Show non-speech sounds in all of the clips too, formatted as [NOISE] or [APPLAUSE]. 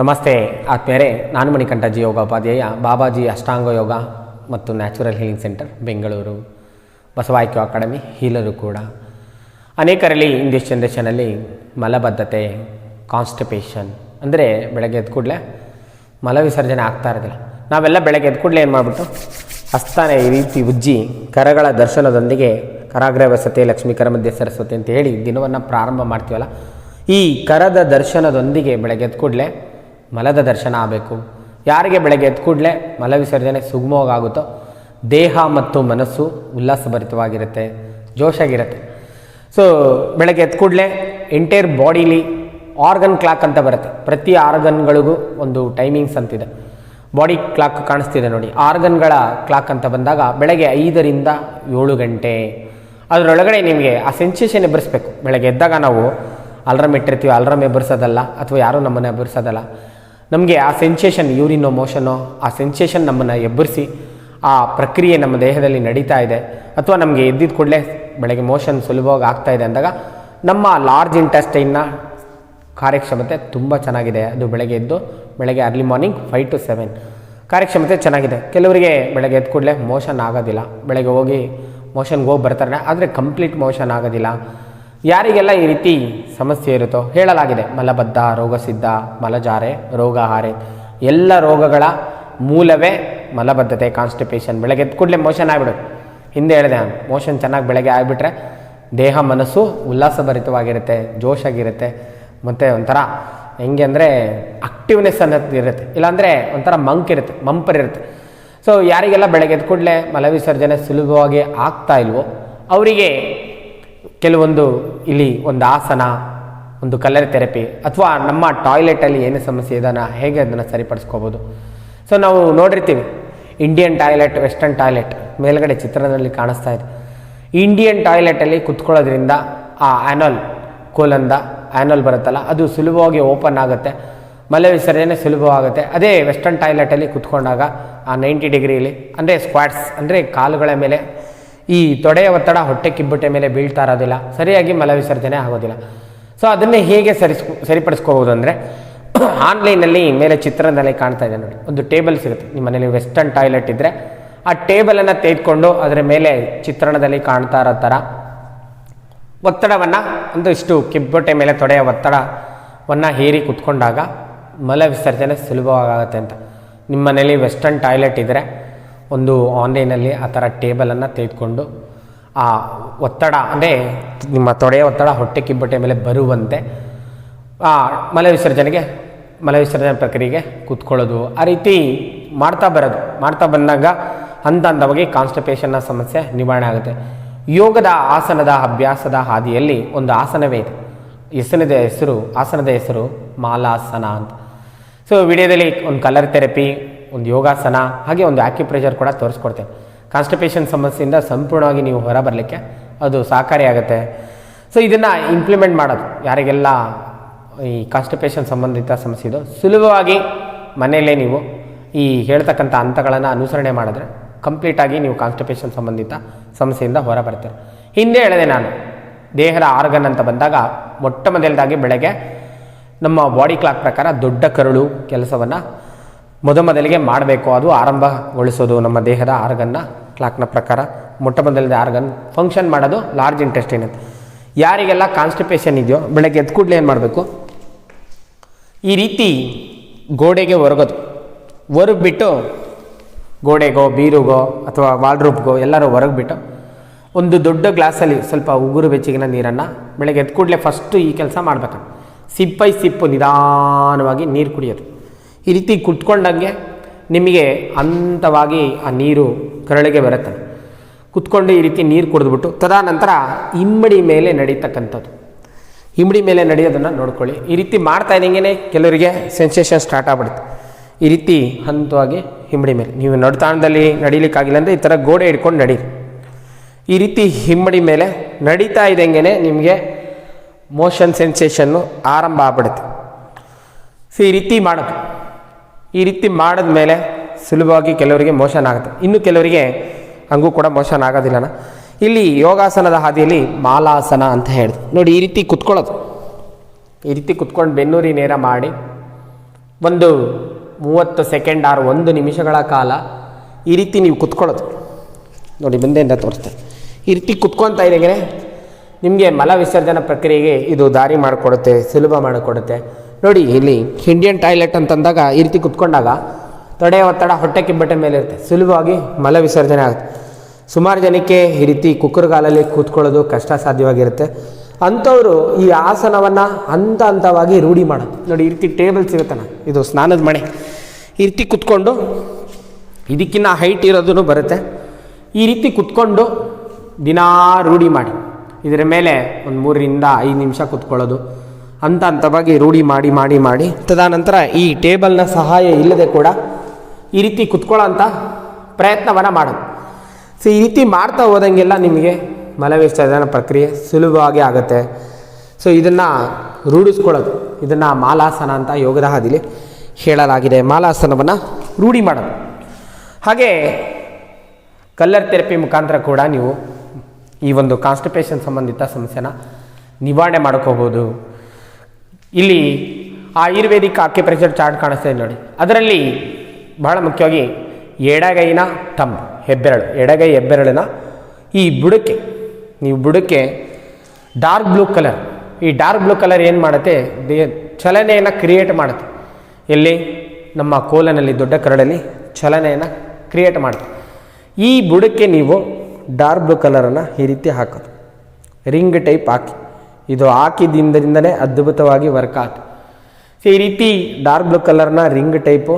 ನಮಸ್ತೆ ಆತ್ಮೇರೆ ನಾನು ಮಣಿಕಂಠ ಜಿ ಯೋಗೋಪಾಧ್ಯಾಯ, ಬಾಬಾಜಿ ಅಷ್ಟಾಂಗ ಯೋಗ ಮತ್ತು ನ್ಯಾಚುರಲ್ ಹೀಲಿಂಗ್ ಸೆಂಟರ್, ಬೆಂಗಳೂರು. ಬಸವಾಯ್ಕ್ಯೋ ಅಕಾಡೆಮಿ, ಹೀಲರು ಕೂಡ. ಅನೇಕರಲ್ಲಿ ಇಂಗ್ಲೀಷ್ ಜನ್ರೇಷನಲ್ಲಿ ಮಲಬದ್ಧತೆ ಕಾನ್ಸ್ಟಿಪೇಷನ್ ಅಂದರೆ ಬೆಳಗ್ಗೆ ಎದ್ದ ಕೂಡಲೇ ಮಲ ವಿಸರ್ಜನೆ ಆಗ್ತಾ ಇರೋದಿಲ್ಲ. ನಾವೆಲ್ಲ ಬೆಳಗ್ಗೆ ಎದ್ದ ಕೂಡಲೇ ಏನು ಮಾಡಿಬಿಟ್ಟು ಹಸ್ತಾನೆ ಈ ರೀತಿ ಉಜ್ಜಿ ಕರಗಳ ದರ್ಶನದೊಂದಿಗೆ ಕರಾಗ್ರಹ ವಸತಿ ಲಕ್ಷ್ಮೀ ಕರ ಮಧ್ಯೆ ಸರಸ್ವತಿ ಅಂತ ಹೇಳಿ ದಿನವನ್ನು ಪ್ರಾರಂಭ ಮಾಡ್ತೀವಲ್ಲ, ಈ ಕರದ ದರ್ಶನದೊಂದಿಗೆ ಬೆಳಗ್ಗೆ ಕೂಡಲೇ ಮಲದ ದರ್ಶನ ಆಗಬೇಕು. ಯಾರಿಗೆ ಬೆಳಗ್ಗೆ ಎದ್ದ ಕೂಡಲೇ ಮಲ ವಿಸರ್ಜನೆ ಸುಗಮವಾಗುತ್ತೋ, ದೇಹ ಮತ್ತು ಮನಸ್ಸು ಉಲ್ಲಾಸಭರಿತವಾಗಿರುತ್ತೆ, ಜೋಶಾಗಿರುತ್ತೆ. ಸೊ ಬೆಳಗ್ಗೆ ಎದ್ದ ಕೂಡಲೇ ಎಂಟೈರ್ ಬಾಡಿಲಿ ಆರ್ಗನ್ ಕ್ಲಾಕ್ ಅಂತ ಬರುತ್ತೆ. ಪ್ರತಿ ಆರ್ಗನ್ಗಳಿಗೂ ಒಂದು ಟೈಮಿಂಗ್ಸ್ ಅಂತಿದೆ ಬಾಡಿ ಕ್ಲಾಕ್ ಕಾಣಿಸ್ತಿದೆ ನೋಡಿ. ಆರ್ಗನ್ಗಳ ಕ್ಲಾಕ್ ಅಂತ ಬಂದಾಗ ಬೆಳಗ್ಗೆ ಐದರಿಂದ ಏಳು ಗಂಟೆ. ಅದರೊಳಗಡೆ ನಿಮಗೆ ಆ ಸೆನ್ಸೇಷನ್ ಎಬ್ಬರಿಸ್ಬೇಕು ಬೆಳಗ್ಗೆ ಎದ್ದಾಗ ನಾವು ಅಲ್ರಮ್ ಇಟ್ಟಿರ್ತೀವಿ ಅಲ್ರಮ್ ಎಬ್ಬರಿಸೋದಲ್ಲ, ಅಥವಾ ಯಾರೂ ನಮ್ಮನ್ನು ಎಬ್ಬರಿಸೋದಲ್ಲ ನಮಗೆ ಆ ಸೆನ್ಸೇಷನ್ ಯೂರಿನೋ ಮೋಷನೋ ಆ ಸೆನ್ಸೇಷನ್ ನಮ್ಮನ್ನು ಎಬ್ಬರಿಸಿ, ಆ ಪ್ರಕ್ರಿಯೆ ನಮ್ಮ ದೇಹದಲ್ಲಿ ನಡೀತಾ ಇದೆ. ಅಥವಾ ನಮಗೆ ಎದ್ದಿದ ಕೂಡಲೇ ಬೆಳಗ್ಗೆ ಮೋಷನ್ ಸುಲಭವಾಗಿ ಆಗ್ತಾ ಇದೆ ಅಂದಾಗ ನಮ್ಮ ಲಾರ್ಜ್ ಇಂಟೆಸ್ಟೈನ್ನ ಕಾರ್ಯಕ್ಷಮತೆ ತುಂಬ ಚೆನ್ನಾಗಿದೆ. ಅದು ಬೆಳಗ್ಗೆ ಎದ್ದು ಬೆಳಗ್ಗೆ early morning five to seven ಕಾರ್ಯಕ್ಷಮತೆ ಚೆನ್ನಾಗಿದೆ. ಕೆಲವರಿಗೆ ಬೆಳಗ್ಗೆ ಎದ್ದ ಕೂಡಲೇ ಮೋಷನ್ ಆಗೋದಿಲ್ಲ. ಬೆಳಗ್ಗೆ ಹೋಗಿ ಮೋಷನ್ಗೆ ಹೋಗಿ ಬರ್ತಾರೆ. ಆದರೆ ಕಂಪ್ಲೀಟ್ ಮೋಷನ್ ಆಗೋದಿಲ್ಲ. ಯಾರಿಗೆಲ್ಲ ಈ ರೀತಿ ಸಮಸ್ಯೆ ಇರುತ್ತೋ ಹೇಳಲಾಗಿದೆ. ಮಲಬದ್ಧ, ರೋಗಸಿದ್ಧ, ಮಲಜಾರೆ, ರೋಗಹಾರೆ, ಎಲ್ಲ ರೋಗಗಳ ಮೂಲವೇ ಮಲಬದ್ಧತೆ ಕಾನ್ಸ್ಟಿಪೇಷನ್ ಬೆಳಗ್ಗೆ ಎದ್ದು ಕೂಡಲೇ ಮೋಷನ್ ಆಗಿಬಿಡುತ್ತೆ. ಹಿಂದೆ ಹೇಳಿದೆ ನಾನು ಮೋಷನ್ ಚೆನ್ನಾಗಿ ಬೆಳಗ್ಗೆ ಆಗಿಬಿಟ್ರೆ ದೇಹ, ಮನಸ್ಸು ಉಲ್ಲಾಸಭರಿತವಾಗಿರುತ್ತೆ, ಜೋಶಾಗಿರುತ್ತೆ. ಮತ್ತು ಒಂಥರ ಹೆಂಗೆ ಅಂದರೆ ಆಕ್ಟಿವ್ನೆಸ್ ಅನ್ನೋದು ಇರುತ್ತೆ. ಇಲ್ಲಾಂದರೆ ಒಂಥರ ಮಂಕ್ ಇರುತ್ತೆ ಮಂಪರ್ ಇರುತ್ತೆ. ಸೊ ಯಾರಿಗೆಲ್ಲ ಬೆಳಗ್ಗೆ ಎದ್ದು ಕೂಡಲೇ ಮಲವಿಸರ್ಜನೆ ಸುಲಭವಾಗಿ ಆಗ್ತಾ ಇಲ್ವೋ, ಅವರಿಗೆ ಕೆಲವೊಂದು ಇಲ್ಲಿ ಒಂದು ಆಸನ, ಒಂದು ಕಲರ್ ಥೆರಪಿ ಅಥವಾ ನಮ್ಮ ಟಾಯ್ಲೆಟಲ್ಲಿ ಏನೇ ಸಮಸ್ಯೆ ಇದನ್ನು ಹೇಗೆ ಅದನ್ನು ಸರಿಪಡಿಸ್ಕೋಬೋದು? ಸೊ ನಾವು ನೋಡಿರ್ತೀವಿ ಇಂಡಿಯನ್ ಟಾಯ್ಲೆಟ್ ವೆಸ್ಟರ್ನ್ ಟಾಯ್ಲೆಟ್ ಮೇಲ್ಗಡೆ ಚಿತ್ರದಲ್ಲಿ ಕಾಣಿಸ್ತಾ ಇದೆ. ಇಂಡಿಯನ್ ಟಾಯ್ಲೆಟಲ್ಲಿ ಕುತ್ಕೊಳ್ಳೋದ್ರಿಂದ ಆ ಆ್ಯನಲ್ ಕೋಲಂದ ಆ್ಯನಲ್ ಬರುತ್ತಲ್ಲ, ಅದು ಸುಲಭವಾಗಿ ಓಪನ್ ಆಗುತ್ತೆ. ಮಲೆ ವಿಸರ್ಜನೆ ಸುಲಭವಾಗುತ್ತೆ. ಅದೇ ವೆಸ್ಟರ್ನ್ ಟಾಯ್ಲೆಟಲ್ಲಿ ಕುತ್ಕೊಂಡಾಗ ಆ ನೈಂಟಿ ಡಿಗ್ರಿಲಿ ಅಂದರೆ ಸ್ಕ್ವಾಟ್ಸ್ ಅಂದರೆ ಕಾಲುಗಳ ಮೇಲೆ ಈ ತೊಡೆಯ ಒತ್ತಡ ಹೊಟ್ಟೆ ಕಿಬ್ಬೊಟ್ಟೆ ಮೇಲೆ ಬೀಳ್ತಾ ಇರೋದಿಲ್ಲ, ಸರಿಯಾಗಿ ಮಲವಿಸರ್ಜನೆ ಆಗೋದಿಲ್ಲ. ಸೊ ಅದನ್ನೇ ಹೇಗೆ ಸರಿಸ್ಕೊ ಸರಿಪಡಿಸ್ಕೋಬೋದು ಅಂದರೆ [COUGHS] ಆನ್ಲೈನಲ್ಲಿ ಮೇಲೆ ಚಿತ್ರದಲ್ಲಿ ಕಾಣ್ತಾ ಇದೆ ನೋಡಿ. ಒಂದು ಟೇಬಲ್ ಸಿಗುತ್ತೆ. ನಿಮ್ಮ ಮನೇಲಿ ವೆಸ್ಟರ್ನ್ ಟಾಯ್ಲೆಟ್ ಇದ್ದರೆ ಆ ಟೇಬಲನ್ನು ತೆಗೆದುಕೊಂಡು ಅದರ ಮೇಲೆ ಚಿತ್ರಣದಲ್ಲಿ ಕಾಣ್ತಾ ಇರೋ ಥರ ಒತ್ತಡವನ್ನು ಒಂದು ಇಷ್ಟು ಕಿಬ್ಬೊಟ್ಟೆ ಮೇಲೆ ತೊಡೆಯ ಒತ್ತಡವನ್ನು ಹೇರಿ ಕುತ್ಕೊಂಡಾಗ ಮಲ ವಿಸರ್ಜನೆ ಸುಲಭವಾಗುತ್ತೆ ಅಂತ. ನಿಮ್ಮ ಮನೇಲಿ ವೆಸ್ಟರ್ನ್ ಟಾಯ್ಲೆಟ್ ಇದ್ದರೆ ಒಂದು ಆನ್ಲೈನಲ್ಲಿ ಆ ಥರ ಟೇಬಲನ್ನು ತೆಗೆದುಕೊಂಡು ಆ ಒತ್ತಡ, ಅಂದರೆ ನಿಮ್ಮ ತೊಡೆಯ ಒತ್ತಡ ಹೊಟ್ಟೆ ಕಿಬ್ಬೊಟ್ಟೆ ಮೇಲೆ ಬರುವಂತೆ, ಆ ಮಲವಿಸರ್ಜನೆಗೆ ಮಲವಿಸರ್ಜನೆ ಮಲ ವಿಸರ್ಜನೆ ಪ್ರಕ್ರಿಯೆಗೆ ಕೂತ್ಕೊಳ್ಳೋದು. ಆ ರೀತಿ ಮಾಡ್ತಾ ಬರೋದು. ಮಾಡ್ತಾ ಬಂದಾಗ ಹಂತ ಹಂತವಾಗಿ ಕಾನ್ಸ್ಟಿಪೇಷನ್ನ ಸಮಸ್ಯೆ ನಿವಾರಣೆ ಆಗುತ್ತೆ. ಯೋಗದ ಆಸನದ ಅಭ್ಯಾಸದ ಹಾದಿಯಲ್ಲಿ ಒಂದು ಆಸನವೇ ಇದೆ. ಹೆಸರಿದ ಹೆಸರು, ಆಸನದ ಹೆಸರು ಮಾಲಾಸನ ಅಂತ. ಸೊ ವಿಡಿಯೋದಲ್ಲಿ ಒಂದು ಕಲರ್ ಥೆರಪಿ ಒಂದು ಯೋಗಾಸನ, ಹಾಗೆ ಒಂದು ಆಕ್ಯುಪ್ರೆಷರ್ ಕೂಡ ತೋರಿಸ್ಕೊಡ್ತೇನೆ. ಕಾನ್ಸ್ಟಿಪೇಷನ್ ಸಮಸ್ಯೆಯಿಂದ ಸಂಪೂರ್ಣವಾಗಿ ನೀವು ಹೊರ ಬರಲಿಕ್ಕೆ ಅದು ಸಹಕಾರಿಯಾಗುತ್ತೆ ಸೊ ಇದನ್ನು ಇಂಪ್ಲಿಮೆಂಟ್ ಮಾಡೋದು. ಯಾರಿಗೆಲ್ಲ ಈ ಕಾನ್ಸ್ಟಿಪೇಷನ್ ಸಂಬಂಧಿತ ಸಮಸ್ಯೆ ಇದು ಸುಲಭವಾಗಿ ಮನೆಯಲ್ಲೇ ನೀವು ಈ ಹೇಳ್ತಕ್ಕಂಥ ಹಂತಗಳನ್ನು ಅನುಸರಣೆ ಮಾಡಿದ್ರೆ ಕಂಪ್ಲೀಟಾಗಿ ನೀವು ಕಾನ್ಸ್ಟಿಪೇಷನ್ ಸಂಬಂಧಿತ ಸಮಸ್ಯೆಯಿಂದ ಹೊರ ಬರ್ತೀರ ಹಿಂದೆ ಹೇಳಿದೆ ನಾನು, ದೇಹದ ಆರ್ಗನ್ ಅಂತ ಬಂದಾಗ ಮೊಟ್ಟ ಮೊದಲದಾಗಿ ಬೆಳಗ್ಗೆ ನಮ್ಮ ಬಾಡಿ ಕ್ಲಾಕ್ ಪ್ರಕಾರ ದೊಡ್ಡ ಕರುಳು ಕೆಲಸವನ್ನು ಮೊದಮೊದಲಿಗೆ ಮಾಡಬೇಕು, ಅದು ಆರಂಭಗೊಳಿಸೋದು ನಮ್ಮ ದೇಹದ ಆರ್ಗನ್ನ ಕ್ಲಾಕ್ನ ಪ್ರಕಾರ. ಮೊಟ್ಟ ಮೊದಲಿನ ಆರ್ಗನ್ ಫಂಕ್ಷನ್ ಮಾಡೋದು ಲಾರ್ಜ್ ಇಂಟೆಸ್ಟೈನ್ ಅಂತ. ಯಾರಿಗೆಲ್ಲ ಕಾನ್ಸ್ಟಿಪೇಷನ್ ಇದೆಯೋ, ಬೆಳಗ್ಗೆ ಎದ್ದು ಕೂಡಲೇ ಏನು ಮಾಡಬೇಕು? ಈ ರೀತಿ ಗೋಡೆಗೆ ಒರಗೋದು. ಒರಗ್ಬಿಟ್ಟು ಗೋಡೆಗೋ, ಬೀರುಗೋ ಅಥವಾ ವಾಲ್ರೂಪ್ಗೋ ಎಲ್ಲರೂ ಹೊರಗ್ಬಿಟ್ಟು ಒಂದು ದೊಡ್ಡ ಗ್ಲಾಸಲ್ಲಿ ಸ್ವಲ್ಪ ಉಗುರು ಬೆಚ್ಚಗಿನ ನೀರನ್ನು ಬೆಳಗ್ಗೆ ಎದ್ದು ಕೂಡಲೇ ಫಸ್ಟು ಈ ಕೆಲಸ ಮಾಡಬೇಕು ಸಿಪ್ಪೈ ಸಿಪ್ಪು ನಿಧಾನವಾಗಿ ನೀರು ಕುಡಿಯೋದು. ಈ ರೀತಿ ಕುತ್ಕೊಂಡಂಗೆ ನಿಮಗೆ ಹಂತವಾಗಿ ಆ ನೀರು ಕರಳಿಗೆ ಬರುತ್ತೆ ಕುತ್ಕೊಂಡು ಈ ರೀತಿ ನೀರು ಕುಡಿದ್ಬಿಟ್ಟು ತದನಂತರ ಇಮ್ಮಡಿ ಮೇಲೆ ನಡೀತಕ್ಕಂಥದ್ದು. ಇಮ್ಮಡಿ ಮೇಲೆ ನಡೆಯೋದನ್ನು ನೋಡ್ಕೊಳ್ಳಿ. ಈ ರೀತಿ ಮಾಡ್ತಾ ಇದ್ದಂಗೆ ಕೆಲವರಿಗೆ ಸೆನ್ಸೇಷನ್ ಸ್ಟಾರ್ಟ್ ಆಗ್ಬಿಡುತ್ತೆ. ಈ ರೀತಿ ಹಂತವಾಗಿ ಹಿಮ್ಮಡಿ ಮೇಲೆ. ನೀವು ನಡುತಾಣದಲ್ಲಿ ನಡೀಲಿಕ್ಕಾಗಿಲ್ಲ ಅಂದರೆ ಈ ಥರ ಗೋಡೆ ಹಿಡ್ಕೊಂಡು ನಡೀರಿ. ಈ ರೀತಿ ಹಿಮ್ಮಡಿ ಮೇಲೆ ನಡೀತಾ ಇದ್ದಂಗೆ ನಿಮಗೆ ಮೋಷನ್ ಸೆನ್ಸೇಷನ್ನು ಆರಂಭ ಆಗ್ಬಿಡುತ್ತೆ. ಸೊ ಈ ರೀತಿ ಮಾಡೋದು ಈ ರೀತಿ ಮಾಡಿದ ಮೇಲೆ ಸುಲಭವಾಗಿ ಕೆಲವರಿಗೆ ಮೋಷನ್ ಆಗುತ್ತೆ ಇನ್ನು ಕೆಲವರಿಗೆ ಹಂಗೂ ಕೂಡ ಮೋಷನ್ ಆಗೋದಿಲ್ಲನ ಇಲ್ಲಿ ಯೋಗಾಸನದ ಹಾದಿಯಲ್ಲಿ ಮಾಲಾಸನ ಅಂತ ಹೇಳಿದ್ರು ನೋಡಿ, ಈ ರೀತಿ ಕುತ್ಕೊಳ್ಳೋದು. ಈ ರೀತಿ ಕುತ್ಕೊಂಡು ಬೆನ್ನೂರಿ ನೇರ ಮಾಡಿ ಒಂದು ಮೂವತ್ತು ಸೆಕೆಂಡ್ ಆರು ಒಂದು ನಿಮಿಷಗಳ ಕಾಲ ಈ ರೀತಿ ನೀವು ಕುತ್ಕೊಳ್ಳೋದು. ನೋಡಿ ಮುಂದೆಯಿಂದ ತೋರಿಸ್ತೇನೆ ಈ ರೀತಿ ಕುತ್ಕೊತಾ ಇದ್ದಾಗೆ ನಿಮಗೆ ಮಲ ವಿಸರ್ಜನಾ ಪ್ರಕ್ರಿಯೆಗೆ ಇದು ದಾರಿ ಮಾಡಿಕೊಡುತ್ತೆ, ಸುಲಭ ಮಾಡಿಕೊಡುತ್ತೆ. ನೋಡಿ, ಇಲ್ಲಿ ಇಂಡಿಯನ್ ಟಾಯ್ಲೆಟ್ ಅಂತಂದಾಗ ಈ ರೀತಿ ಕುತ್ಕೊಂಡಾಗ ತೊಡೆ ಒತ್ತಡ ಹೊಟ್ಟೆ ಕಿಬ್ಬಟ್ಟೆ ಮೇಲೆ ಇರುತ್ತೆ. ಸುಲಭವಾಗಿ ಮಲ ವಿಸರ್ಜನೆ ಆಗುತ್ತೆ. ಸುಮಾರು ಜನಕ್ಕೆ ಈ ರೀತಿ ಕುಕ್ಕರ್ಗಾಲಲ್ಲಿ ಕೂತ್ಕೊಳ್ಳೋದು ಕಷ್ಟ ಸಾಧ್ಯವಾಗಿರುತ್ತೆ. ಅಂಥವರು ಈ ಆಸನವನ್ನು ಹಂತ ಹಂತವಾಗಿ ರೂಢಿ ಮಾಡೋದು. ನೋಡಿ, ಈ ರೀತಿ ಟೇಬಲ್ ಸಿಗುತ್ತಲ್ಲ ಇದು ಸ್ನಾನದ ಮಣೆ ಈ ರೀತಿ ಕುತ್ಕೊಂಡು ಇದಕ್ಕಿನ್ನ ಹೈಟ್ ಇರೋದೂ ಬರುತ್ತೆ. ಈ ರೀತಿ ಕುತ್ಕೊಂಡು ದಿನಾ ರೂಢಿ ಮಾಡಿ. ಇದರ ಮೇಲೆ ಒಂದು ಮೂರರಿಂದ ಐದು ನಿಮಿಷ ಕುತ್ಕೊಳ್ಳೋದು. ಹಂತ ಹಂತವಾಗಿ ರೂಢಿ ಮಾಡಿ ಮಾಡಿ ಮಾಡಿ. ತದನಂತರ ಈ ಟೇಬಲ್ನ ಸಹಾಯ ಇಲ್ಲದೆ ಕೂಡ ಈ ರೀತಿ ಕುತ್ಕೊಳ್ಳೋ ಅಂಥ ಪ್ರಯತ್ನವನ್ನು ಮಾಡೋದು. ಸೊ ಈ ರೀತಿ ಮಾಡ್ತಾ ಹೋದಂಗೆಲ್ಲ ನಿಮಗೆ ಮಲವಿಸರ್ಜನ ಪ್ರಕ್ರಿಯೆ ಸುಲಭವಾಗಿ ಆಗುತ್ತೆ. ಸೊ ಇದನ್ನು ರೂಢಿಸ್ಕೊಳ್ಳೋದು. ಇದನ್ನು ಮಾಲಾಸನ ಅಂತ ಯೋಗದ ಹಾದಿಲಿ ಹೇಳಲಾಗಿದೆ. ಮಾಲಾಸನವನ್ನು ರೂಢಿ ಮಾಡೋದು. ಹಾಗೆ ಕಲ್ಲರ್ ಥೆರಪಿ ಮುಖಾಂತರ ಕೂಡ ನೀವು ಈ ಒಂದು ಕಾನ್ಸ್ಟಿಪೇಷನ್ ಸಂಬಂಧಿತ ಸಮಸ್ಯೆನ ನಿವಾರಣೆ ಮಾಡ್ಕೋಬೋದು. ಇಲ್ಲಿ ಆಯುರ್ವೇದಿಕ್ ಆಕ್ಯುಪ್ರೆಷರ್ ಚಾರ್ಟ್ ಕಾಣಿಸ್ತಾ ನೋಡಿ. ಅದರಲ್ಲಿ ಬಹಳ ಮುಖ್ಯವಾಗಿ ಎಡಗೈನ ತಂಬ್, ಹೆಬ್ಬೆರಳು. ಎಡಗೈ, ಹೆಬ್ಬೆರಳಿನ ಈ ಬುಡಕ್ಕೆ ನೀವು ಬುಡಕ್ಕೆ ಡಾರ್ಕ್ ಬ್ಲೂ ಕಲರ್ ಈ ಡಾರ್ಕ್ ಬ್ಲೂ ಕಲರ್ ಏನು ಮಾಡುತ್ತೆ? ಚಲನೆಯನ್ನು ಕ್ರಿಯೇಟ್ ಮಾಡುತ್ತೆ. ಎಲ್ಲಿ? ನಮ್ಮ ಕೋಲನಲ್ಲಿ, ದೊಡ್ಡ ಕರಡಲ್ಲಿ ಚಲನೆಯನ್ನು ಕ್ರಿಯೇಟ್ ಮಾಡುತ್ತೆ. ಈ ಬುಡಕ್ಕೆ ನೀವು ಡಾರ್ಕ್ ಬ್ಲೂ ಕಲರನ್ನು ಈ ರೀತಿ ಹಾಕೋದು. ರಿಂಗ್ ಟೈಪ್ ಹಾಕಿ. ಇದು ಹಾಕಿದ್ದರಿಂದನೇ ಅದ್ಭುತವಾಗಿ ವರ್ಕ್ ಸೊ ಈ ರೀತಿ ಡಾರ್ಕ್ ಬ್ಲೂ ಕಲರ್ನ ರಿಂಗ್ ಟೈಪು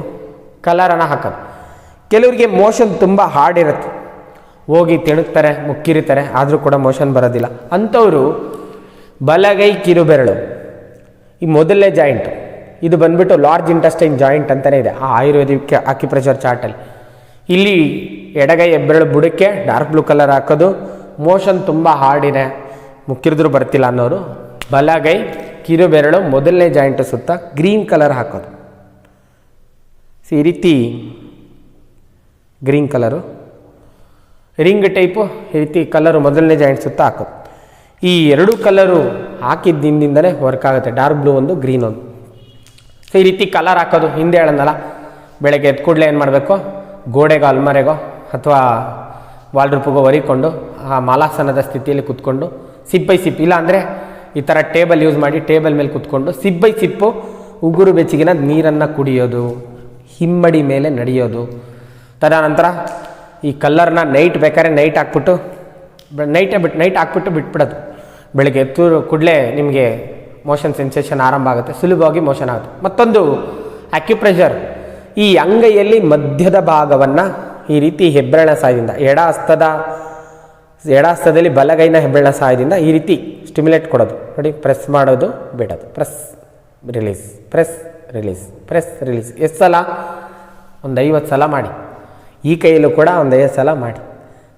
ಕಲರನ್ನು ಹಾಕೋದು. ಕೆಲವರಿಗೆ ಮೋಷನ್ ತುಂಬ ಹಾರ್ಡ್ ಇರುತ್ತೆ. ಹೋಗಿ ತಿಣುಕ್ತಾರೆ, ಮುಕ್ಕಿರಿತಾರೆ, ಆದರೂ ಕೂಡ ಮೋಷನ್ ಬರೋದಿಲ್ಲ. ಅಂಥವರು ಬಲಗೈ ಕಿರುಬೆರಳು. ಈ ಮೊದಲನೇ ಜಾಯಿಂಟ್ ಇದು ಬಂದ್ಬಿಟ್ಟು ಲಾರ್ಜ್ ಇಂಟೆಸ್ಟೈನ್ ಜಾಯಿಂಟ್ ಅಂತಲೇ ಇದೆ. ಆ ಆಯುರ್ವೇದಿಕ್ ಆಕ್ಯುಪ್ರೆಷರ್ ಚಾರ್ಟಲ್ಲಿ ಇಲ್ಲಿ ಎಡಗೈ ಹೆಬ್ಬೆರಳು ಬುಡಕ್ಕೆ ಡಾರ್ಕ್ ಬ್ಲೂ ಕಲರ್ ಹಾಕೋದು. ಮೋಷನ್ ತುಂಬ ಹಾರ್ಡ್ ಇದೆ. ಮುಕ್ಕಿರಿದ್ರು ಬರ್ತಿಲ್ಲ ಅನ್ನೋರು. ಬಲಗೈ, ಕಿರುಬೆರಳು, ಮೊದಲನೇ ಜಾಯಿಂಟ್ ಸುತ್ತ ಗ್ರೀನ್ ಕಲರ್ ಹಾಕೋದು. ಈ ರೀತಿ ಗ್ರೀನ್ ಕಲರು ರಿಂಗ್ ಟೈಪು ಈ ರೀತಿ ಕಲರು ಮೊದಲನೇ ಜಾಯಿಂಟ್ ಸುತ್ತ ಹಾಕೋದು. ಈ ಎರಡು ಕಲರು ಹಾಕಿದ್ದಿಂದಲೇ ವರ್ಕ್ ಆಗುತ್ತೆ. ಡಾರ್ಕ್ ಬ್ಲೂ ಒಂದು ಗ್ರೀನ್ ಒಂದು. ಸೊ ಈ ರೀತಿ ಕಲರ್ ಹಾಕೋದು. ಹಿಂದೆ ಹೇಳೋಣಲ್ಲ, ಬೆಳಗ್ಗೆ ಎದ್ದು ಕೂಡಲೇ ಏನು ಮಾಡಬೇಕು? ಗೋಡೆಗೋ, ಅಲ್ಮರೆಗೋ, ಅಥವಾ ವಾಲ್ಡ್ರೂಪಿಗೋ ಒರಿಕೊಂಡು, ಆ ಮಾಲಾಸನದ ಸ್ಥಿತಿಯಲ್ಲಿ ಕುತ್ಕೊಂಡು ಸಿಪ್ ಬೈ ಸಿಪ್. ಇಲ್ಲ ಅಂದರೆ ಈ ಥರ ಟೇಬಲ್ ಯೂಸ್ ಮಾಡಿ ಟೇಬಲ್ ಮೇಲೆ ಕುತ್ಕೊಂಡು ಸಿಪ್ ಬೈ ಸಿಪ್ಪು ಉಗುರು ಬೆಚ್ಚಗಿನ ನೀರನ್ನು ಕುಡಿಯೋದು, ಹಿಮ್ಮಡಿ ಮೇಲೆ ನಡೆಯೋದು. ತದನಂತರ ಈ ಕಲ್ಲರ್ನ ನೈಟ್ ಬೇಕಾದ್ರೆ ನೈಟ್ ಹಾಕ್ಬಿಟ್ಟು ನೈಟೇ ಬಿಟ್ಟು ನೈಟ್ ಹಾಕ್ಬಿಟ್ಟು ಬಿಟ್ಬಿಡೋದು. ಬೆಳಗ್ಗೆ ಎತ್ತೂರು ಕೂಡಲೇ ನಿಮಗೆ ಮೋಷನ್ ಸೆನ್ಸೇಷನ್ ಆರಂಭ ಆಗುತ್ತೆ, ಸುಲಭವಾಗಿ ಮೋಷನ್ ಆಗುತ್ತೆ. ಮತ್ತೊಂದು ಅಕ್ಯುಪ್ರೆಷರ್ ಈ ಅಂಗೈಯಲ್ಲಿ ಮಧ್ಯದ ಭಾಗವನ್ನು ಈ ರೀತಿ ಹೆಬ್ಬೆರಳ ಸಾಯದಿಂದ ಎಡ ಹಸ್ತದ ಎಡ ಹಸ್ತದಲ್ಲಿ ಬಲಗೈನ ಹೆಬ್ಬೆರಳ ಸಹಾಯದಿಂದ ಈ ರೀತಿ ಸ್ಟಿಮ್ಯುಲೇಟ್ ಕೊಡೋದು. ನೋಡಿ ಪ್ರೆಸ್ ಮಾಡೋದು, ಬಿಡೋದು. Press release press release press release ಎಷ್ಟು ಸಲ? ಒಂದು ಐವತ್ತು ಸಲ ಮಾಡಿ. ಈ ಕೈಯಲ್ಲೂ ಕೂಡ ಒಂದು ಐವತ್ತು ಸಲ ಮಾಡಿ.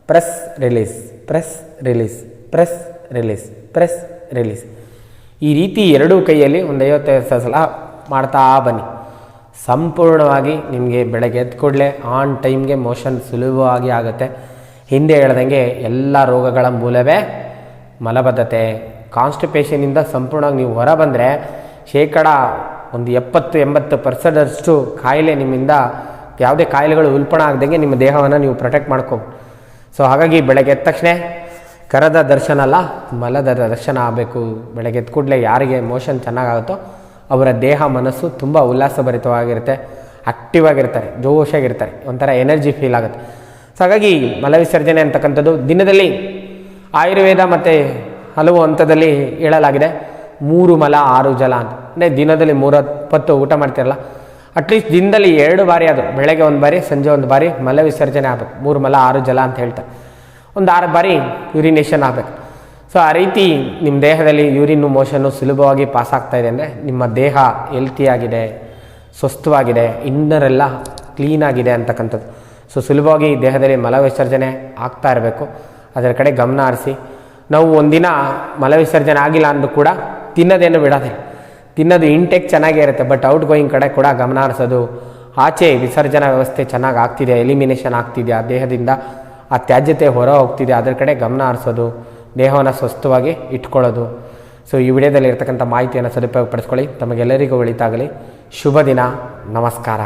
Press release press release press release press release ಈ ರೀತಿ ಎರಡೂ ಕೈಯಲ್ಲಿ ಒಂದು ಐವತ್ತೈವತ್ತು ಸಲ ಮಾಡ್ತಾ ಬನ್ನಿ. ಸಂಪೂರ್ಣವಾಗಿ ನಿಮಗೆ ಬೆಳಗ್ಗೆ ಎದ್ದು ಕೂಡಲೇ ಆನ್ ಟೈಮ್ಗೆ ಮೋಷನ್ ಸುಲಭವಾಗಿ ಆಗುತ್ತೆ. ಹಿಂದೆ ಹೇಳ್ದಂಗೆ ಎಲ್ಲ ರೋಗಗಳ ಮೂಲವೇ ಮಲಬದ್ಧತೆ. ಕಾನ್ಸ್ಟಿಪೇಷನಿಂದ ಸಂಪೂರ್ಣವಾಗಿ ನೀವು ಹೊರ ಬಂದರೆ ಶೇಕಡ ಒಂದು ಎಪ್ಪತ್ತು, ಎಂಬತ್ತು ಪರ್ಸೆಂಟಷ್ಟು ಕಾಯಿಲೆ ನಿಮ್ಮಿಂದ ಯಾವುದೇ ಕಾಯಿಲೆಗಳು ಉಲ್ಪಣ ಆಗದಂಗೆ ನಿಮ್ಮ ದೇಹವನ್ನು ನೀವು ಪ್ರೊಟೆಕ್ಟ್ ಮಾಡ್ಕೋಬೋದು ಸೊ ಹಾಗಾಗಿ ಬೆಳಗ್ಗೆ ಎದ್ದ ತಕ್ಷಣ ಕರದ ದರ್ಶನ ಅಲ್ಲ, ಮಲದ ದರ್ಶನ ಆಗಬೇಕು. ಬೆಳಗ್ಗೆ ಎದ್ದ ಕೂಡಲೇ ಯಾರಿಗೆ ಮೋಷನ್ ಚೆನ್ನಾಗಾಗುತ್ತೋ ಅವರ ದೇಹ ಮನಸ್ಸು ತುಂಬ ಉಲ್ಲಾಸಭರಿತವಾಗಿರುತ್ತೆ. ಆಕ್ಟಿವ್ ಆಗಿರ್ತಾರೆ ಜೋಶಾಗಿರ್ತಾರೆ ಒಂಥರ ಎನರ್ಜಿ ಫೀಲ್ ಆಗುತ್ತೆ. ಸೊ ಹಾಗಾಗಿ ಮಲವಿಸರ್ಜನೆ ಅಂತಕ್ಕಂಥದ್ದು ದಿನದಲ್ಲಿ ಆಯುರ್ವೇದ ಮತ್ತು ಹಲವು ಹಂತದಲ್ಲಿ ಹೇಳಲಾಗಿದೆ. ಮೂರು ಮಲ, ಆರು ಜಲ ಅಂತ. ಅಂದರೆ ದಿನದಲ್ಲಿ ಮೂರಪ್ಪತ್ತು ಊಟ ಮಾಡ್ತಿರಲ್ಲ ಅಟ್ಲೀಸ್ಟ್ ದಿನದಲ್ಲಿ ಎರಡು ಬಾರಿ ಅದು. ಬೆಳಗ್ಗೆ ಒಂದು ಬಾರಿ, ಸಂಜೆ ಒಂದು ಬಾರಿ ಮಲ ವಿಸರ್ಜನೆ ಆಗಬೇಕು. ಮೂರು ಮಲ, ಆರು ಜಲ ಅಂತ ಹೇಳ್ತಾರೆ ಒಂದು ಆರು ಬಾರಿ ಯೂರಿನೇಷನ್ ಆಗಬೇಕು. ಸೊ ಆ ರೀತಿ ನಿಮ್ಮ ದೇಹದಲ್ಲಿ ಯೂರಿನ್ ಮೋಷನ್ನು ಸುಲಭವಾಗಿ ಪಾಸ್ ಆಗ್ತಾ ಇದೆ ಅಂದರೆ ನಿಮ್ಮ ದೇಹ ಹೆಲ್ತಿಯಾಗಿದೆ ಸ್ವಸ್ಥವಾಗಿದೆ, ಇನ್ನರೆಲ್ಲ ಕ್ಲೀನಾಗಿದೆ ಅಂತಕ್ಕಂಥದ್ದು. ಸೊ ಸುಲಭವಾಗಿ ದೇಹದಲ್ಲಿ ಮಲ ವಿಸರ್ಜನೆ ಆಗ್ತಾ ಇರಬೇಕು. ಅದರ ಕಡೆ ಗಮನ ಹರಿಸಿ. ನಾವು ಒಂದಿನ ಮಲವಿಸರ್ಜನೆ ಆಗಿಲ್ಲ ಅಂದರೂ ಕೂಡ ತಿನ್ನೋದೇನು ಬಿಡೋದಿಲ್ಲ ತಿನ್ನೋದು ಇಂಟೆಕ್ ಚೆನ್ನಾಗೇ ಇರುತ್ತೆ ಬಟ್ ಔಟ್ ಗೋಯಿಂಗ್ ಕಡೆ ಕೂಡ ಗಮನ ಹರಿಸೋದು. ಆಚೆ ವಿಸರ್ಜನಾ ವ್ಯವಸ್ಥೆ ಚೆನ್ನಾಗಿ ಆಗ್ತಿದೆ ಎಲಿಮಿನೇಷನ್ ಆಗ್ತಿದೆಯಾ ದೇಹದಿಂದ ಆ ತ್ಯಾಜ್ಯತೆ ಹೊರ ಹೋಗ್ತಿದೆ, ಅದರ ಕಡೆ ಗಮನ ಹರಿಸೋದು, ದೇಹವನ್ನು ಸ್ವಸ್ಥವಾಗಿ ಇಟ್ಕೊಳ್ಳೋದು. ಸೊ ಈ ವಿಡಿಯೋದಲ್ಲಿ ಇರ್ತಕ್ಕಂಥ ಮಾಹಿತಿಯನ್ನು ಸದುಪಯೋಗ ಪಡಿಸ್ಕೊಳ್ಳಿ ತಮಗೆಲ್ಲರಿಗೂ ಒಳಿತಾಗಲಿ. ಶುಭ ದಿನ. ನಮಸ್ಕಾರ.